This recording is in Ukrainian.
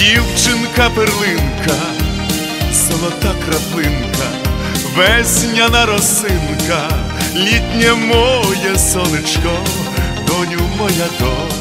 Дівчинка перлинка, золота краплинка, весняна росинка, літнє моє сонечко, доню моя донечко.